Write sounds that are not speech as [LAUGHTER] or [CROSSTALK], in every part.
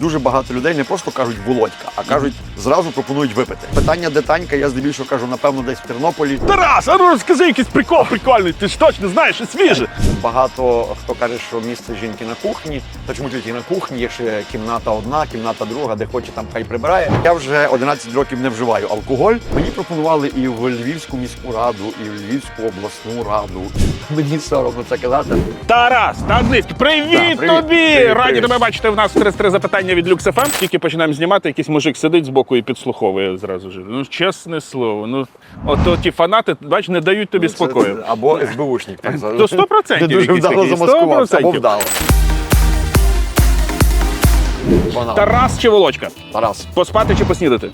Дуже багато людей не просто кажуть Володька, а кажуть, зразу пропонують випити. Питання де Танька, я здебільшого кажу, напевно, десь в Тернополі. Тарас, а ну розкажи якийсь прикол прикольний, ти ж точно знаєш, і свіже. Багато хто каже, що місце жінки на кухні. Та чому тільки на кухні є ще кімната одна, кімната друга, де хоче там хай прибирає. Я вже 11 років не вживаю алкоголь. Мені пропонували і в Львівську міську раду, і в Львівську обласну раду. Мені соромно це казати. Тарас, Танзицький, привіт, привіт, тобі! привіт, Раді привіт. тебе бачити в нас в 33 запитання від Lux FM. Тільки починаємо знімати, якийсь мужик сидить збоку і підслуховує зразу ж. Ну, чесне слово. Ну, ото ті фанати, бач, не дають тобі спокою. Це- або СБУшник. Так, То 100% дуже якийсь вдало такий, замаскувався, або 100%. вдало. Тарас чи Володька? Тарас. Поспати чи поснідати?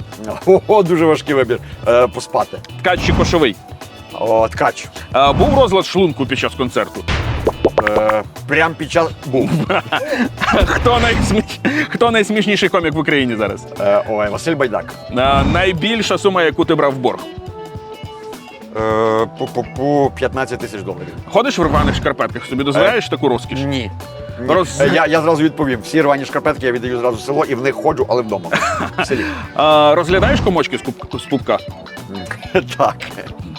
Ого, дуже важкий вибір. Е, поспати. Ткач чи кошовий? О, ткач. А, був розлад шлунку під час концерту. Е, прям під час був. [LAUGHS] Хто, найсміш... Хто найсмішніший комік в Україні зараз? Е, ой, Василь Байдак. А, найбільша сума, яку ти брав в борг. Е, Пу-пу-пу, 15 тисяч доларів. Ходиш в рваних шкарпетках, собі дозволяєш таку розкіш? Ні. Ні. Роз- Е, Я, я зразу відповім. Всі рвані шкарпетки я віддаю зразу в село і в них ходжу, але вдома. [LAUGHS] В селі. А, розглядаєш комочки з, куб... з пупка? Так.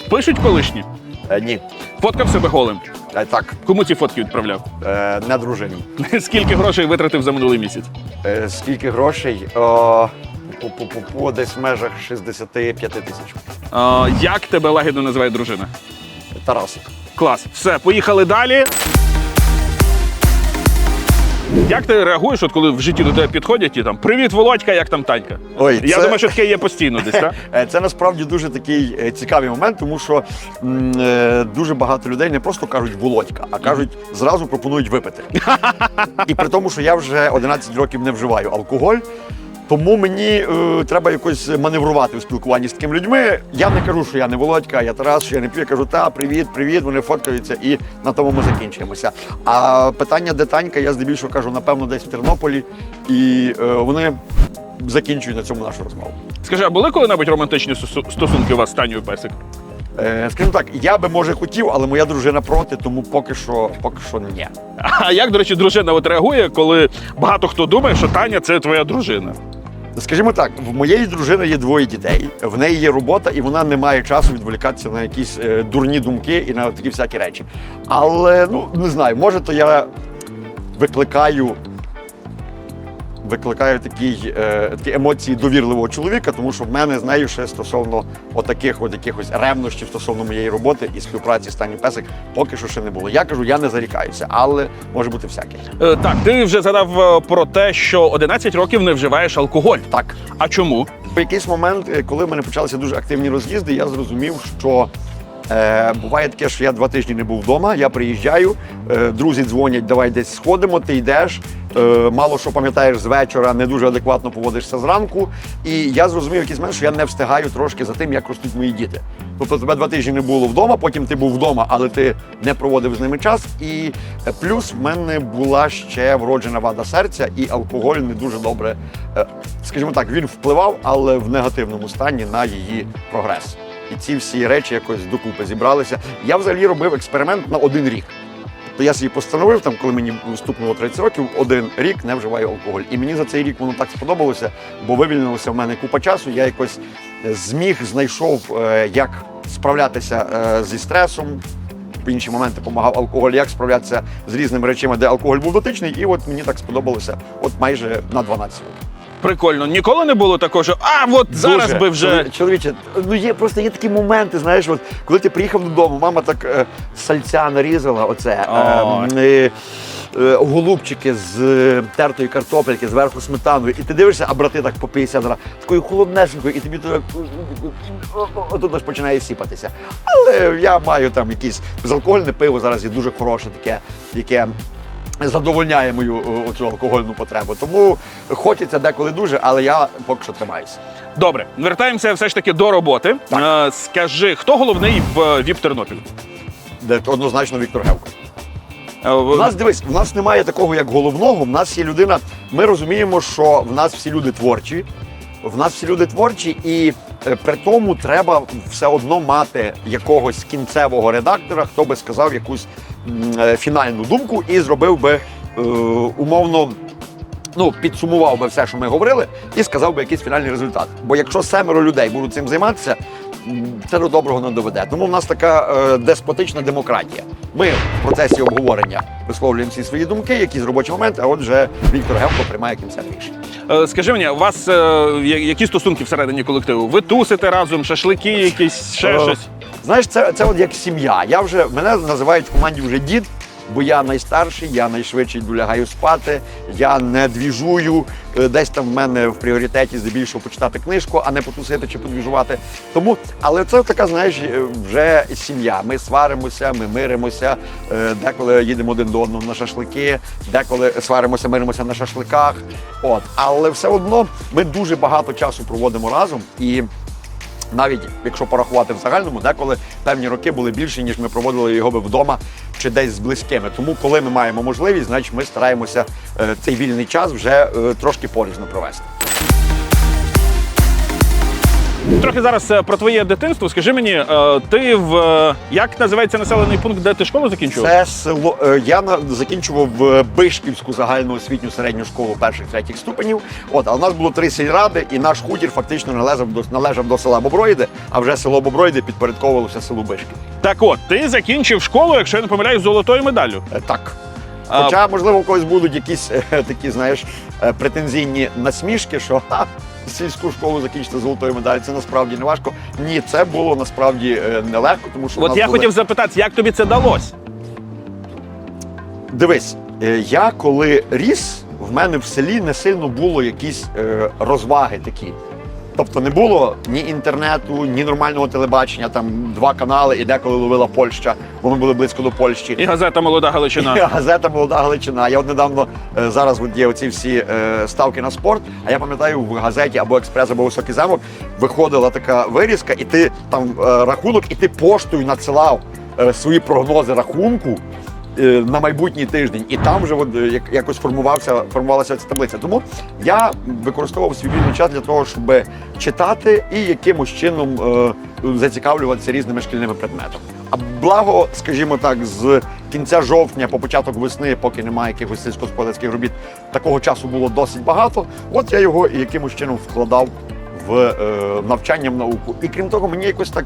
Пишуть колишні. Е, Ні. Фоткав себе голим. Е, Так. Кому ці фотки відправляв? Е, Не дружині. [LAUGHS] Скільки грошей витратив за минулий місяць? Е, Скільки грошей? О, пу-пу-пу-пу, десь в межах 65 тисяч. А, як тебе лагідно називає дружина? Тарасик. Клас. Все, поїхали далі. Як ти реагуєш, от коли в житті до тебе підходять і там Привіт, Володька, як там Танька? Ой, Я це- думаю, що таке є постійно десь, так? [LAUGHS] Е, Це насправді дуже такий е, цікавий момент, тому що м, е, дуже багато людей не просто кажуть Володька, а кажуть, зразу пропонують випити. І при тому, що я вже 11 років не вживаю алкоголь. Тому мені е, треба якось маневрувати у спілкуванні з такими людьми. Я не кажу, що я не Володька, я Тарас, що я не п'ю. Я кажу, та привіт, привіт. Вони фоткаються, і на тому ми закінчуємося. А питання де Танька, я здебільшого кажу, напевно, десь в Тернополі, і е, вони закінчують на цьому нашу розмову. Скажи, а були коли-небудь романтичні стосунки у вас з Танею Песик? Е, скажімо так, я би може хотів, але моя дружина проти, тому поки що, поки що ні. А як, до речі, дружина от реагує, коли багато хто думає, що Таня це твоя дружина? Скажімо так, в моєї дружини є двоє дітей, в неї є робота, і вона не має часу відволікатися на якісь е, дурні думки і на такі всякі речі. Але ну не знаю, може, то я викликаю. Викликаю такі, е, такі емоції довірливого чоловіка, тому що в мене з нею ще стосовно отаких от якихось ревнощів стосовно моєї роботи і співпраці з Тані Песик поки що ще не було. Я кажу, я не зарікаюся, але може бути всяке. Е, так, ти вже згадав е, про те, що 11 років не вживаєш алкоголь. Так, А чому? В якийсь момент, е, коли в мене почалися дуже активні роз'їзди, я зрозумів, що е, буває таке, що я два тижні не був вдома. Я приїжджаю, е, друзі дзвонять, давай десь сходимо, ти йдеш. Е, мало що пам'ятаєш з вечора, не дуже адекватно поводишся зранку. І я зрозумів якийсь момент, що я не встигаю трошки за тим, як ростуть мої діти. Тобто тебе два тижні не було вдома, потім ти був вдома, але ти не проводив з ними час. І е, плюс в мене була ще вроджена вада серця, і алкоголь не дуже добре, е, скажімо так, він впливав, але в негативному стані на її прогрес. І ці всі речі якось докупи зібралися. Я взагалі робив експеримент на один рік. То я собі постановив, там, коли мені стукнуло 30 років, один рік не вживаю алкоголь. І мені за цей рік воно так сподобалося, бо вивільнилося в мене купа часу. Я якось е, зміг, знайшов, е, як справлятися е, зі стресом. В інші моменти допомагав алкоголь, як справлятися з різними речами, де алкоголь був дотичний, і от мені так сподобалося, от майже на 12 років. Прикольно. Ніколи не було такого, що а от зараз Дуже. би вже. Чоловіче, ну є просто є такі моменти, знаєш, от коли ти приїхав додому, мама так е, сальця нарізала, оце. Е, е, е, Голубчики з е, тертої картопельки, зверху сметаною, і ти дивишся, а брати так по 50 раз, такою холоднесенькою, і тобі то тут аж починає сіпатися. Але я маю там якісь безалкогольне пиво, зараз є дуже хороше таке, яке задовольняє мою е, оцю алкогольну потребу. Тому хочеться деколи дуже, але я поки що тримаюся. Добре, вертаємося все ж таки до роботи. Е, скажи, хто головний в ВІП Тернопіль? Де однозначно Віктор Гевко. Е, У нас дивись, в нас немає такого як головного. В нас є людина. Ми розуміємо, що в нас всі люди творчі. В нас всі люди творчі, і е, при тому треба все одно мати якогось кінцевого редактора, хто би сказав якусь е, фінальну думку і зробив би е, умовно ну, підсумував би все, що ми говорили, і сказав би якийсь фінальний результат. Бо якщо семеро людей будуть цим займатися, це до доброго не доведе. Тому в нас така е, деспотична демократія. Ми в процесі обговорення висловлюємо всі свої думки, якісь робочі моменти, а отже Віктор Гемко приймає кінцеве рішення. Е, Скажи мені, у вас е, я- які стосунки всередині колективу? Ви тусите разом, шашлики якісь, ще Е, щось? Знаєш, це, це от як сім'я. Я вже мене називають в команді вже дід, бо я найстарший, я найшвидше йду лягаю спати, я не двіжую. Е, Десь там в мене в пріоритеті здебільшого почитати книжку, а не потусити чи подвіжувати. Тому, але це така, знаєш, е, вже сім'я. Ми сваримося, ми миримося. е, Деколи їдемо один до одного на шашлики, деколи сваримося, миримося на шашликах. От, але все одно ми дуже багато часу проводимо разом і навіть якщо порахувати в загальному, деколи певні роки були більші, ніж ми проводили його би вдома чи десь з близькими. Тому, коли ми маємо можливість, значить ми стараємося е, цей вільний час вже е, трошки порізно провести. Трохи зараз е, про твоє дитинство. Скажи мені, е, ти в е, як називається населений пункт, де ти школу закінчував? Це село. Я закінчував е, Бишківську загальноосвітню середню школу перших третіх ступенів. От, а у нас було три сільради, і наш хутір фактично належав до належав до села Боброїди, а вже село Боброїди підпорядковувалося селу Бишків. Так от, ти закінчив школу, якщо я не помиляюсь, золотою медаллю. Так. Хоча, можливо, у когось будуть якісь е, такі, знаєш, е, претензійні насмішки, що ха, сільську школу закінчити золотою медаллю, це насправді не важко. Ні, це було насправді е, нелегко, тому що От нас я були- хотів запитати, як тобі це далося? Дивись, я коли ріс, в мене в селі не сильно було якісь розваги такі. Тобто не було ні інтернету, ні нормального телебачення, там два канали, і деколи ловила Польща, бо ми були близько до Польщі. І газета Молода Галичина. Газета Молода Галичина. Я от недавно е, зараз от є оці всі е, ставки на спорт. А я пам'ятаю, в газеті або експрес, або високий замок виходила така вирізка, і ти там е, рахунок, і ти поштою надсилав свої прогнози рахунку. Е, На майбутній тиждень, і там вже от, е, як- якось формувався, формувалася ця таблиця. Тому я використовував свій вільний час для того, щоб читати і якимось чином е, зацікавлюватися різними шкільними предметами. А благо, скажімо так, з кінця жовтня по початок весни, поки немає якихось сільськогосподарських робіт, такого часу було досить багато. От я його і якимось чином вкладав в е, навчання в науку. І крім того, мені якось так,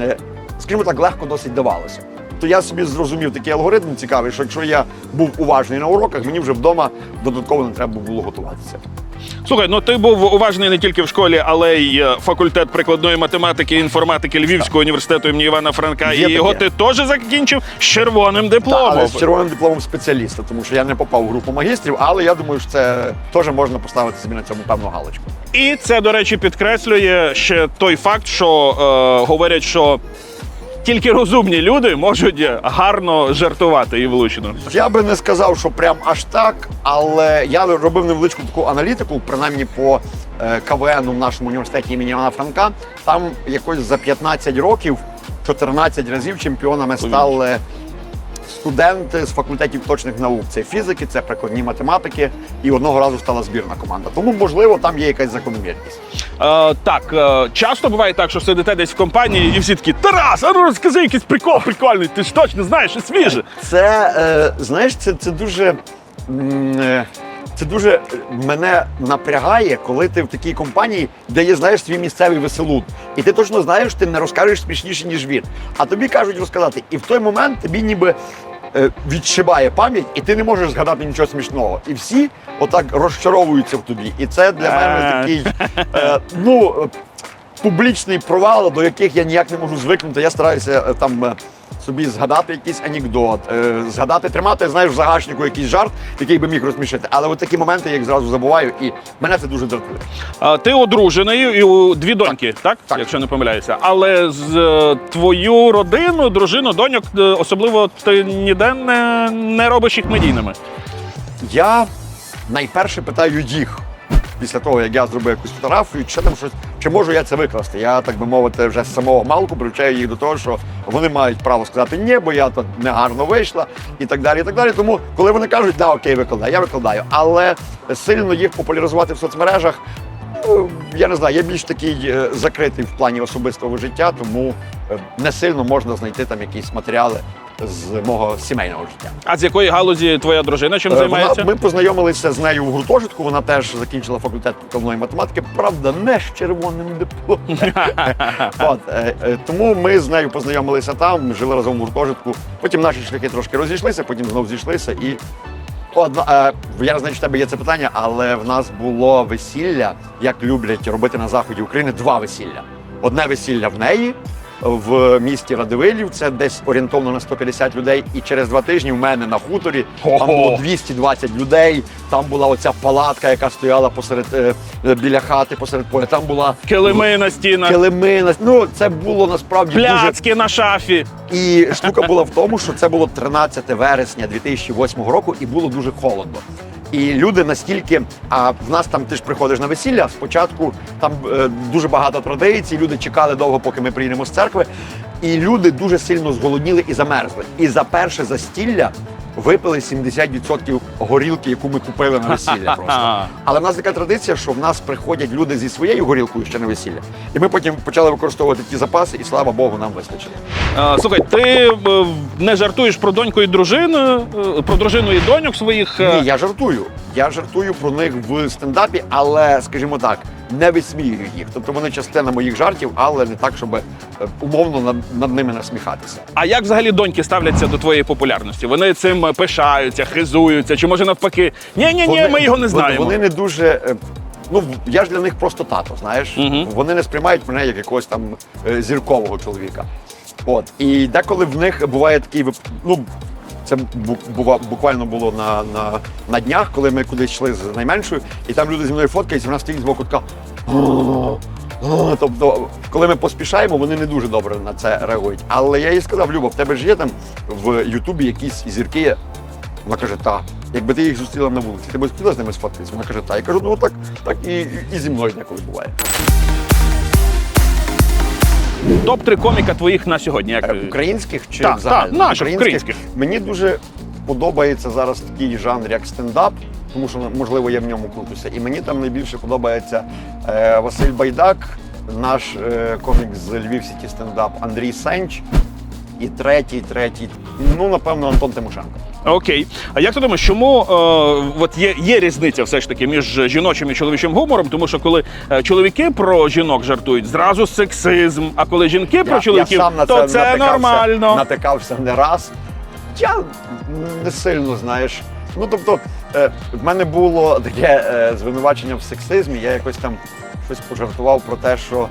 е, скажімо так, легко досить давалося. То я собі зрозумів такий алгоритм цікавий, що якщо я був уважний на уроках, мені вже вдома додатково не треба було готуватися. Слухай, ну ти був уважний не тільки в школі, але й е, факультет прикладної математики і інформатики Львівського університету імені Івана Франка. Є і його таке. ти теж закінчив з червоним дипломом. але з червоним дипломом спеціаліста, тому що я не попав в групу магістрів, але я думаю, що це теж можна поставити собі на цьому певну галочку. І це, до речі, підкреслює ще той факт, що е, говорять, що тільки розумні люди можуть гарно жартувати і влучно. Я би не сказав, що прям аж так, але я робив невеличку таку аналітику, принаймні по е, КВН в нашому університеті імені Івана Франка. Там якось за 15 років 14 разів чемпіонами стали студенти з факультетів точних наук. Це фізики, це прикладні математики, і одного разу стала збірна команда. Тому, можливо, там є якась закономірність. Е, так, е, часто буває так, що сидите десь в компанії, і всі такі Тарас, а ну розкажи якийсь прикол прикольний, ти ж точно знаєш, що свіже. Це е, знаєш, це, це дуже. м, е, Це дуже мене напрягає, коли ти в такій компанії, де є знаєш свій місцевий веселун. І ти точно знаєш, ти не розкажеш смішніше, ніж він. А тобі кажуть розказати. І в той момент тобі ніби е, відшибає пам'ять, і ти не можеш згадати нічого смішного. І всі отак розчаровуються в тобі. І це для мене такий [LAUGHS] е, ну, е, публічний провал, до яких я ніяк не можу звикнути. Я стараюся е, там. Собі згадати якийсь анекдот, е, згадати, тримати, знаєш, в загашнику якийсь жарт, який би міг розсмішити. Але от такі моменти я їх зразу забуваю, і мене це дуже дратує. Е, ти одружений і у дві доньки, так? Так. Якщо не помиляюся. Але з е, твою родину, дружину, доньок, е, особливо ти ніде не, не робиш їх медійними. Я найперше питаю їх після того, як я зробив якусь фотографію, чи там щось, чи можу я це викласти. Я, так би мовити, вже з самого малку привчаю їх до того, що вони мають право сказати ні, бо я тут негарно вийшла і так далі. І так далі. Тому, коли вони кажуть, да, окей, викладай, я викладаю. Але сильно їх популяризувати в соцмережах. ну, Я не знаю, я більш такий е, закритий в плані особистого життя, тому е, не сильно можна знайти там якісь матеріали з мого сімейного життя. А з якої галузі твоя дружина чим Е, займається? Вона, ми познайомилися з нею в гуртожитку. Вона теж закінчила факультет прикладної математики, правда, не з червоним дипломом. [LAUGHS] От, е, е, тому ми з нею познайомилися там, жили разом в гуртожитку. Потім наші шляхи трошки розійшлися, потім знов зійшлися. І одна, я знаю, що в тебе є це питання, але в нас було весілля, як люблять робити на заході України, два весілля. Одне весілля в неї. В місті Радивилів це десь орієнтовно на 150 людей. І через два тижні в мене на хуторі там було 220 людей. Там була оця палатка, яка стояла посеред е, біля хати, посеред поля. Там була Килими на стінах, килими. на- Ну це було насправді дуже на шафі. і штука була в тому, що це було 13 вересня 2008 року, і було дуже холодно. І люди настільки, а в нас там ти ж приходиш на весілля. Спочатку там е, дуже багато традицій. Люди чекали довго, поки ми приїдемо з церкви. І люди дуже сильно зголодніли і замерзли. І за перше застілля випили 70% горілки, яку ми купили на весілля. [LAUGHS] Просто але в нас така традиція, що в нас приходять люди зі своєю горілкою ще на весілля. І ми потім почали використовувати ті запаси, і слава Богу, нам вистачило. Слухай, ти е, не жартуєш про доньку і дружину, е, про дружину і доньок своїх. е, Ні, я жартую. Я жартую про них в стендапі, але, скажімо так, не висміюю їх. Тобто вони частина моїх жартів, але не так, щоб умовно над, над ними насміхатися. А як взагалі доньки ставляться до твоєї популярності? Вони цим пишаються, хизуються, чи може навпаки? Ні, ні, ні, ми його не знаємо. Вони не дуже. е, Ну, я ж для них просто тато, знаєш. Мгм. Вони не сприймають мене як якогось там е, зіркового чоловіка. От. І деколи в них буває такий ну, це буквально було на, на, на днях, коли ми кудись йшли з найменшою, і там люди зі мною фоткаються, вона стоїть з боку така. Тобто, коли ми поспішаємо, вони не дуже добре на це реагують. Але я їй сказав, Люба, в тебе ж є там в Ютубі якісь зірки. Вона каже, так. Якби ти їх зустріла на вулиці, ти б хотіла з ними сфоткатися? Вона каже, так. Я кажу, ну так, так і, і- зі мною деколи буває. Топ-3 коміка твоїх на сьогодні. Як... Е, Українських чи Так, взагалі? так, наших, українських. Мені дуже подобається зараз такий жанр, як стендап, тому що можливо я в ньому крутуся. І мені там найбільше подобається е, Василь Байдак, наш е, комік з Львів Сіті стендап Андрій Сенч. І третій, третій, ну напевно, Антон Тимошенко. Окей. А як ти думаєш, чому е, от є, є різниця все ж таки між жіночим і чоловічим гумором? Тому що коли е, чоловіки про жінок жартують, зразу сексизм, а коли жінки про чоловіків, я сам на то це натикався, нормально. Натикався не раз. Я не сильно знаєш. Ну тобто, е, в мене було таке е, звинувачення в сексизмі. Я якось там щось пожартував про те, що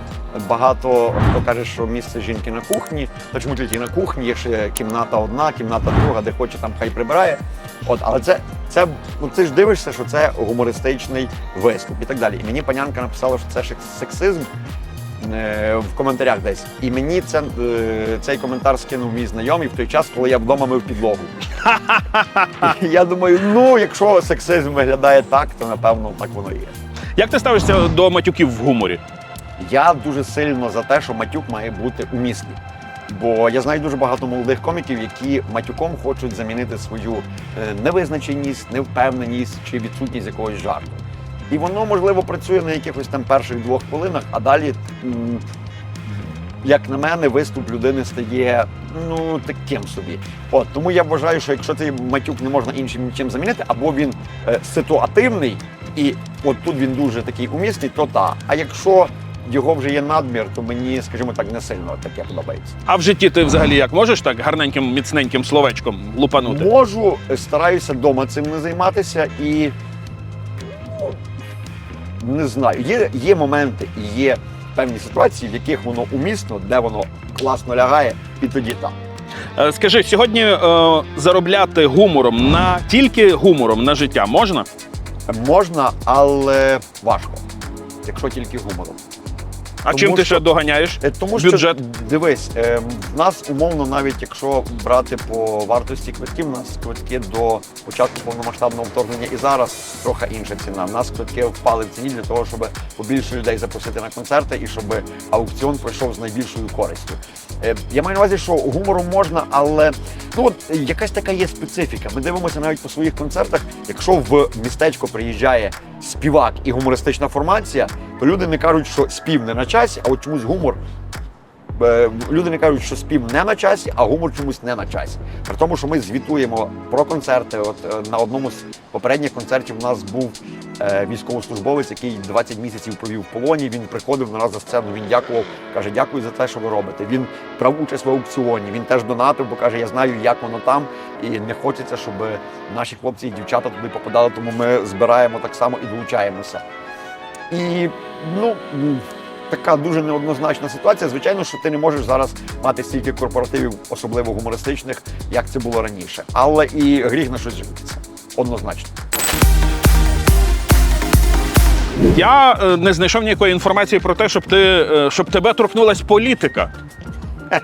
багато хто каже, що місце жінки на кухні. Та чому тільки на кухні, є ще кімната одна, кімната друга, де хоче там хай прибирає. От, але це, це ну ти ж дивишся, що це гумористичний виступ і так далі. І мені панянка написала, що це сексизм е, в коментарях десь. І мені це, е, цей коментар скинув мій знайомий в той час, коли я вдома мив підлогу. [LAUGHS] Я думаю, ну якщо сексизм виглядає так, то напевно так воно і є. Як ти ставишся до матюків в гуморі? Я дуже сильно за те, що матюк має бути умісний. Бо я знаю дуже багато молодих коміків, які матюком хочуть замінити свою е, невизначеність, невпевненість чи відсутність якогось жарту. І воно, можливо, працює на якихось там перших двох хвилинах, а далі, як на мене, виступ людини стає ну таким собі. От тому я вважаю, що якщо цей матюк не можна іншим нічим замінити, або він е, ситуативний, і от тут він дуже такий умісний, то так. А якщо його вже є надмір, то мені, скажімо так, не сильно таке подобається. А в житті ти взагалі як можеш так гарненьким, міцненьким словечком лупанути? Можу, е, стараюся вдома цим не займатися і ну, не знаю. Є, є моменти, і є певні ситуації, в яких воно умісно, де воно класно лягає, і тоді так. Е, Скажи, сьогодні е, заробляти гумором на тільки гумором на життя можна? Можна, але важко, якщо тільки гумором. А чим ти що- ще доганяєш? Е, Тому Бюджет. що дивись, е, в нас умовно, навіть якщо брати по вартості квитків, у нас квитки до початку повномасштабного вторгнення і зараз трохи інша ціна. У нас квитки впали в ціні для того, щоб побільше людей запросити на концерти і щоб аукціон пройшов з найбільшою користю. Е, Я маю на увазі, що гумором можна, але ну от якась така є специфіка. Ми дивимося навіть по своїх концертах. Якщо в містечко приїжджає співак і гумористична формація, то люди не кажуть, що спів не на часі, а от чомусь гумор е, люди не кажуть, що спів не на часі, а гумор чомусь не на часі. При тому, що ми звітуємо про концерти. От е, на одному з попередніх концертів у нас був е, військовослужбовець, який 20 місяців провів в полоні. Він приходив на нас за сцену. Він дякував, каже, дякую за те, що ви робите. Він брав участь в аукціоні. Він теж донатив, бо каже, я знаю, як воно там, і не хочеться, щоб наші хлопці і дівчата туди попадали. Тому ми збираємо так само і долучаємося. І ну. Така дуже неоднозначна ситуація. Звичайно, що ти не можеш зараз мати стільки корпоративів, особливо гумористичних, як це було раніше. Але і гріх на щось жалітися. Однозначно. Я е, не знайшов ніякої інформації про те, щоб ти е, щоб тебе торкнулась політика. [LAUGHS]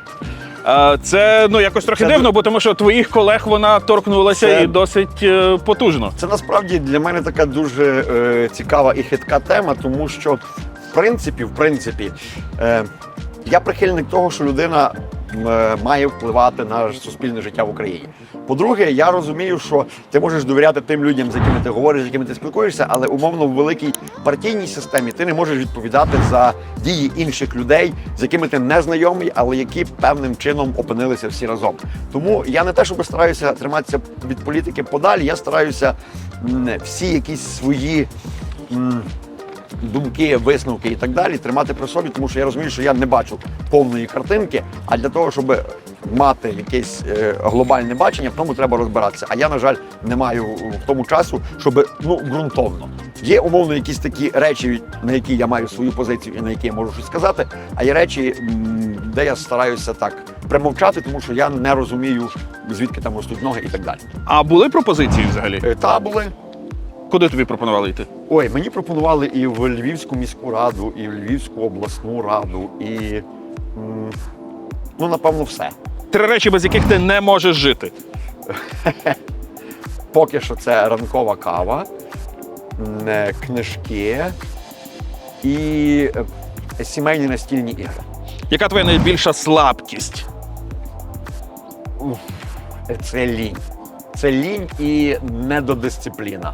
Це ну якось трохи Це дивно, бо тому що твоїх колег вона торкнулася Це- і досить е, потужно. Це насправді для мене така дуже е, цікава і хитка тема, тому що в принципі, в принципі, е, я прихильник того, що людина має впливати на суспільне життя в Україні. По-друге, я розумію, що ти можеш довіряти тим людям, з якими ти говориш, з якими ти спілкуєшся, але умовно в великій партійній системі ти не можеш відповідати за дії інших людей, з якими ти не знайомий, але які певним чином опинилися всі разом. Тому я не те, щоб стараюся триматися від політики подалі, я стараюся всі якісь свої. Думки, висновки і так далі тримати при собі, тому що я розумію, що я не бачу повної картинки. А для того, щоб мати якесь е, глобальне бачення, в тому треба розбиратися. А я, на жаль, не маю в тому часу, щоб ну ґрунтовно. Є умовно якісь такі речі, на які я маю свою позицію і на які я можу щось сказати. А є речі, де я стараюся так примовчати, тому що я не розумію, звідки там ростуть ноги і так далі. А були пропозиції взагалі? Е, Та були. Куди тобі пропонували йти? Ой, мені пропонували і в Львівську міську раду, і в Львівську обласну раду, і м, ну напевно все. Три речі, без яких ти не можеш жити. [LAUGHS] Поки що це ранкова кава, м, е, книжки і е, сімейні настільні ігри. Яка твоя найбільша слабкість? Це лінь. Це лінь і недодисципліна.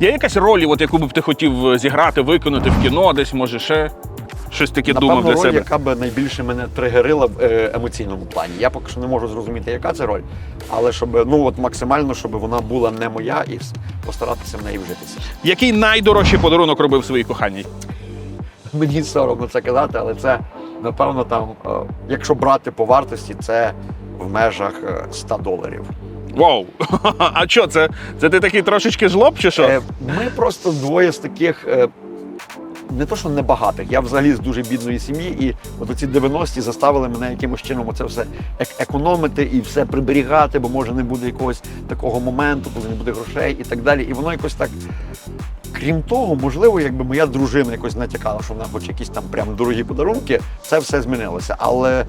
Є якась роль, от яку б ти хотів е, зіграти, виконати в кіно, десь може ще щось таке думав для роль, себе. яка б найбільше мене тригерила в е, емоційному плані. Я поки що не можу зрозуміти, яка це роль, але щоб ну от максимально, щоб вона була не моя, і постаратися в неї вжитися. Який найдорожчий подарунок робив своїй коханій? Мені соромно це казати, але це напевно там, е, якщо брати по вартості, це в межах е, 100 доларів. Вау! [LAUGHS] А що це? Це ти такий трошечки жлоб чи що? Е, Ми просто двоє з таких. е, Не то, що небагатих, я взагалі з дуже бідної сім'ї, і от оці 90-ті заставили мене якимось чином це все ек- економити і все приберігати, бо може не буде якогось такого моменту, коли не буде грошей і так далі. І воно якось так. Крім того, можливо, якби моя дружина якось натякала, що вона хоче якісь там прям дорогі подарунки, це все змінилося. Але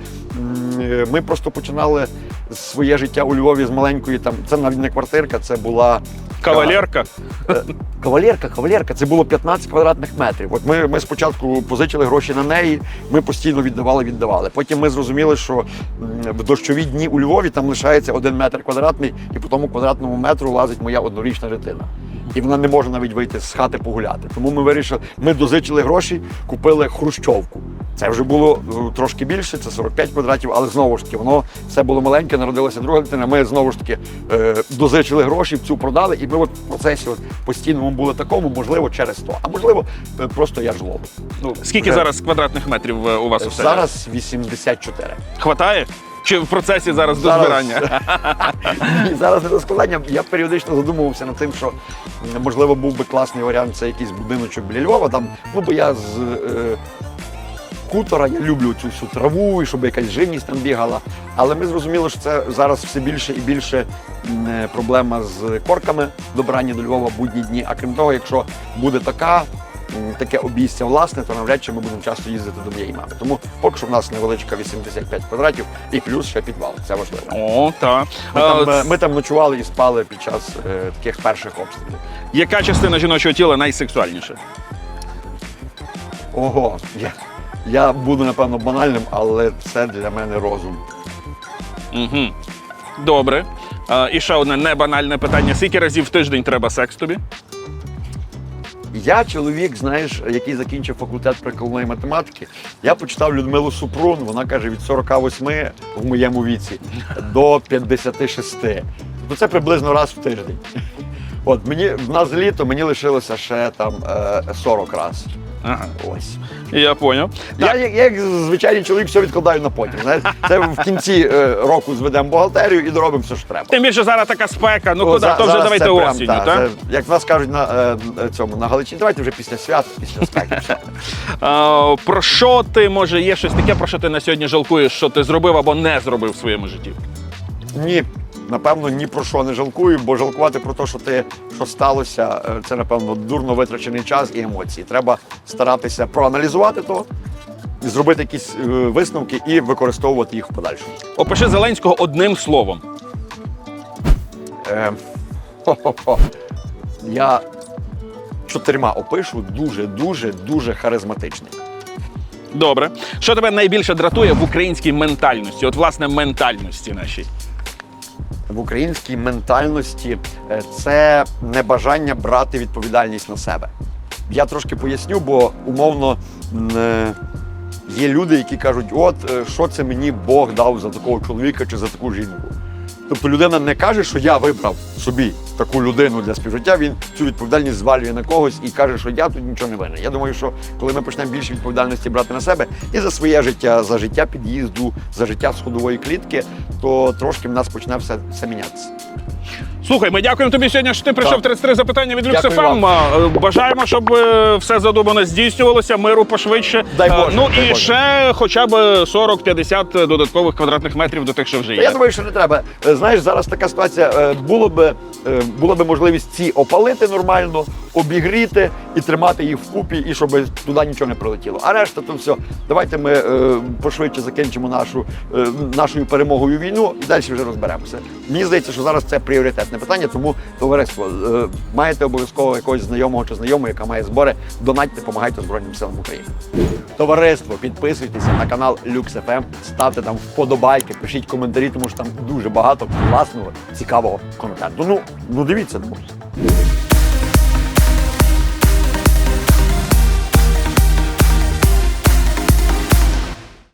ми просто починали своє життя у Львові з маленької там. Це навіть не квартирка, це була Кавалерка? Е, Кавалерка, кавалерка, це було 15 квадратних метрів. От ми, ми спочатку позичили гроші на неї, ми постійно віддавали, віддавали. Потім ми зрозуміли, що в дощові дні у Львові там лишається один метр квадратний, і по тому квадратному метру лазить моя однорічна дитина. І вона не може навіть вийти з хати погуляти. Тому ми вирішили, ми дозичили гроші, купили хрущовку. Це вже було е, трошки більше, це 45 квадратів, але знову ж таки, воно все було маленьке, народилася друга дитина. Ми знову ж таки е, дозичили гроші, цю продали, і ми от в процесі от постійному були такому, можливо, через то. А можливо, е, просто я жлоб. Ну, Скільки вже- зараз квадратних метрів у вас у селі? Зараз 84. Хватає? Чи в процесі зараз, Зараз- дозбирання? [LAUGHS] Ні, зараз не до складання. Я періодично задумувався над тим, що можливо був би класний варіант це якийсь будиночок біля Львова. Там, ну бо я з е, хутора, я люблю цю всю траву, і щоб якась живність там бігала. Але ми зрозуміли, що це зараз все більше і більше е, проблема з корками добрання до Львова в будні дні. А крім того, якщо буде така. Таке обійстя власне, то навряд чи ми будемо часто їздити до моєї мами. Тому поки що в нас невеличка 85 квадратів і плюс ще підвал. Це важливо. О, так. Ми там, е, ми там ночували і спали під час е, таких перших обстрілів. Яка частина жіночого тіла найсексуальніша? Ого, я, я буду напевно банальним, але це для мене розум. Угу. Добре. А, і ще одне небанальне питання: скільки разів в тиждень треба секс тобі? Я чоловік, знаєш, який закінчив факультет прикладної математики. Я почитав Людмилу Супрун, вона каже від 48 в моєму віці до 56. Ну це приблизно раз в тиждень. От мені в нас літо мені лишилося ще там е, 40 разів. Ага. Ось. Я поняв. Я, як, я як звичайний чоловік все відкладаю на потім. Знаєш, це в кінці е, року зведемо бухгалтерію і доробимо все, що треба. Тим більше зараз така спека. Ну О, куди? за- То вже зараз давайте це прям, осінню, та, так? це, як в нас кажуть на е, е, цьому на Галичині, давайте вже після свят, після спеки. все. [LAUGHS] А, про що ти може є щось таке, про що ти на сьогодні жалкуєш, що ти зробив або не зробив в своєму житті? Ні, напевно, ні про що не жалкую, бо жалкувати про те, що ти що сталося, е, це напевно дурно витрачений час і емоції. Треба старатися проаналізувати то, зробити якісь е, висновки і використовувати їх в подальшому. Опиши Зеленського одним словом. Е. Я чотирма опишу дуже, дуже, дуже харизматичний. Добре. Що тебе найбільше дратує в українській ментальності? От, власне, ментальності нашій. В українській ментальності е, це небажання брати відповідальність на себе. Я трошки поясню, бо умовно е, є люди, які кажуть, от е, що це мені Бог дав за такого чоловіка чи за таку жінку. Тобто людина не каже, що я вибрав собі таку людину для співжиття, він цю відповідальність звалює на когось і каже, що я тут нічого не винен. Я думаю, що коли ми почнемо більше відповідальності брати на себе і за своє життя, за життя під'їзду, за життя сходової клітки, то трошки в нас почне все, все мінятися. Слухай, ми дякуємо тобі сьогодні, що ти прийшов 33 запитання від Дякую LuxFM. Бажаємо, щоб е, все задумане здійснювалося, миру пошвидше. Дай Е, Боже, ну дай і Боже. ще хоча б 40-50 додаткових квадратних метрів до тих, що вже є. Я думаю, що не треба. Е, Знаєш, зараз така ситуація. е, Було е, була би можливість ці опалити нормально, обігріти і тримати їх вкупі, і щоб туди нічого не прилетіло. А решта то все. Давайте ми е, пошвидше закінчимо нашу е, нашою перемогою війну і далі вже розберемося. Мені здається, що зараз це пріоритетне питання, тому товариство е, маєте обов'язково якогось знайомого чи знайомого, яка має збори, донатьте, допомагайте Збройним силам України. Товариство, підписуйтеся на канал LuxFM, ставте там вподобайки, пишіть коментарі, тому що там дуже багато класного, цікавого контенту. Ну, ну дивіться, ну.